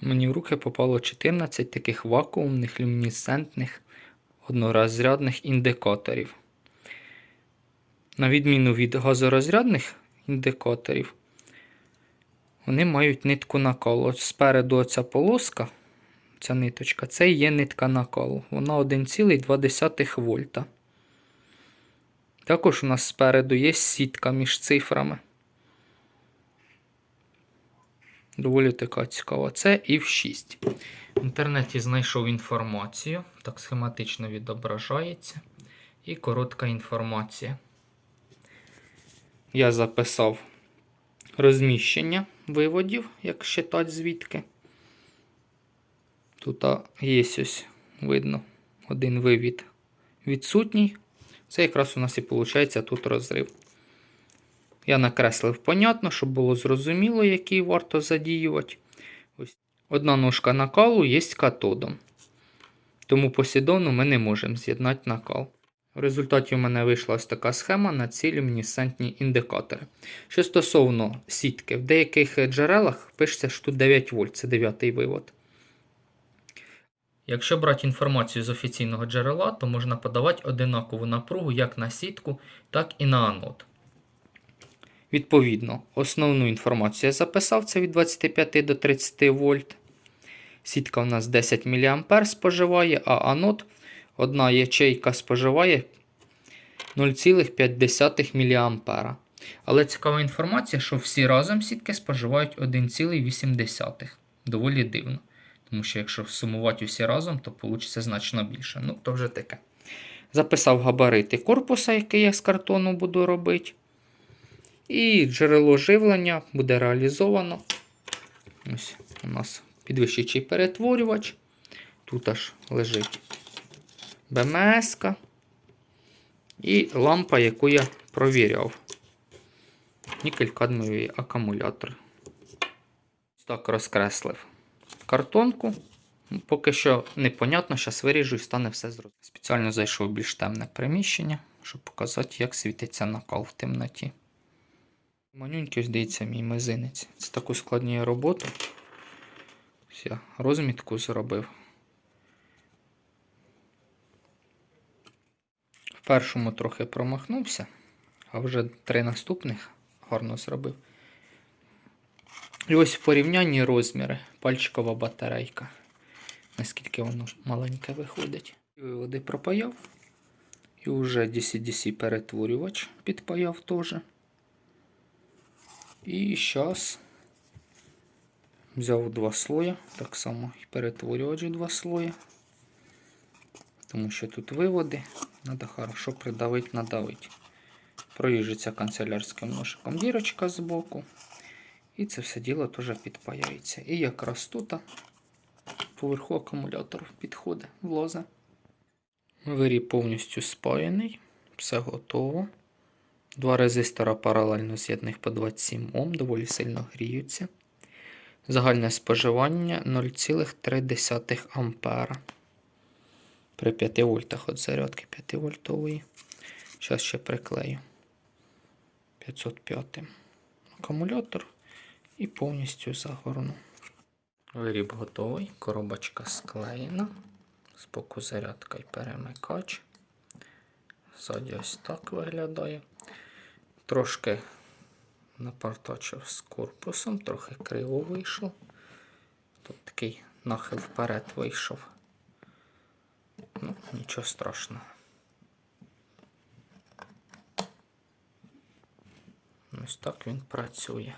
Мені в руки попало 14 таких вакуумних люмінесцентних одноразрядних індикаторів. На відміну від газорозрядних індикаторів, вони мають нитку накалу. От спереду оця полоска, ця ниточка, це і є нитка накалу. Вона 1,2 вольта. Також у нас спереду є сітка між цифрами. Доволі така цікава. Це IF6. В інтернеті знайшов інформацію, так схематично відображається. І коротка інформація. Я записав розміщення виводів, як считати звідки. Тут є ось, видно, один вивід відсутній. Це якраз у нас і виходить тут розрив. Я накреслив понятно, щоб було зрозуміло, який варто задіювати. Одна ножка накалу є катодом. Тому послідовно ми не можемо з'єднати накал. В результаті у мене вийшла ось така схема на ці люмінесцентні індикатори. Що стосовно сітки, в деяких джерелах пишеться, що тут 9 вольт, це 9 вивод. Якщо брати інформацію з офіційного джерела, то можна подавати одинакову напругу як на сітку, так і на анод. Відповідно, основну інформацію я записав, це від 25 до 30 вольт. Сітка у нас 10 мА споживає, а анод одна ячейка споживає 0,5 мА. Але цікава інформація, що всі разом сітки споживають 1,8. Доволі дивно. Тому що якщо сумувати усі разом, то вийде значно більше. Ну, то вже таке. Записав габарити корпуса, який я з картону буду робити. І джерело живлення буде реалізовано. Ось у нас підвищуючий перетворювач. Тут аж лежить БМС. І лампа, яку я провіряв. Нікель-кадмієвий акумулятор. Ось Так розкреслив картонку. Ну, Поки що непонятно, зараз виріжу і стане все зрозуміло. Спеціально зайшов в більш темне приміщення, щоб показати, як світиться накал в темноті. Манюнький, ось дивіться, мій мизинець. Це таку складніє роботу. Ось я розмітку зробив. В першому трохи промахнувся, а вже три наступних гарно зробив. І ось в порівнянні розміри. Пальчикова батарейка. Наскільки воно маленьке виходить. Виводи пропаяв. І вже DC-DC перетворювач підпаяв теж. І зараз взяв два слоя, так само і перетворювач у два слоя. Тому що тут виводи, треба хорошо придавити, надавити. Проїжджиться канцелярським ножиком дірочка з боку. І це все діло теж підпаяється. І якраз тут поверху акумулятор підходить, влозе. Виріб повністю спаяний, все готово. Два резистора паралельно з'єднаних по 27 Ом, доволі сильно гріються. Загальне споживання 0,3 ампера. При 5 вольтах від зарядки 5 вольтової. Зараз ще приклею 505 акумулятор і повністю загорну. Виріб готовий, коробочка склеєна. Збоку зарядка і перемикач. Ззаді ось так виглядає. Трошки напартачив з корпусом, трохи криво вийшло. Тут такий нахил вперед вийшов. Ну, нічого страшного. Ось так він працює.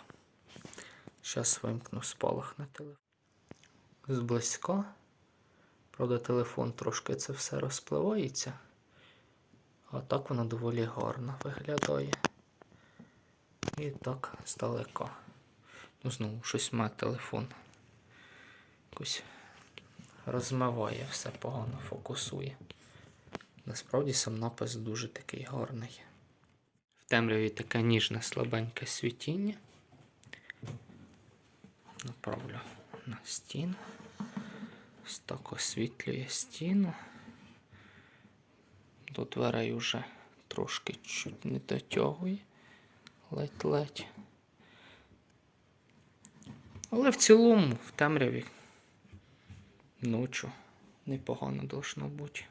Зараз вимкну спалах на телефон. Зблизька. Правда, телефон трошки це все розпливається. А так воно доволі гарно виглядає. І так здалека. Ну, знову щось має телефон. Якось розмиває, все погано фокусує. Насправді сам напис дуже такий гарний. В темряві таке ніжне слабеньке світіння. Направлю на стіну. Ось так освітлює стіну. До дверей вже трошки чуть не дотягує ледь-ледь. Але в цілому в темряві ночу непогано должно бути.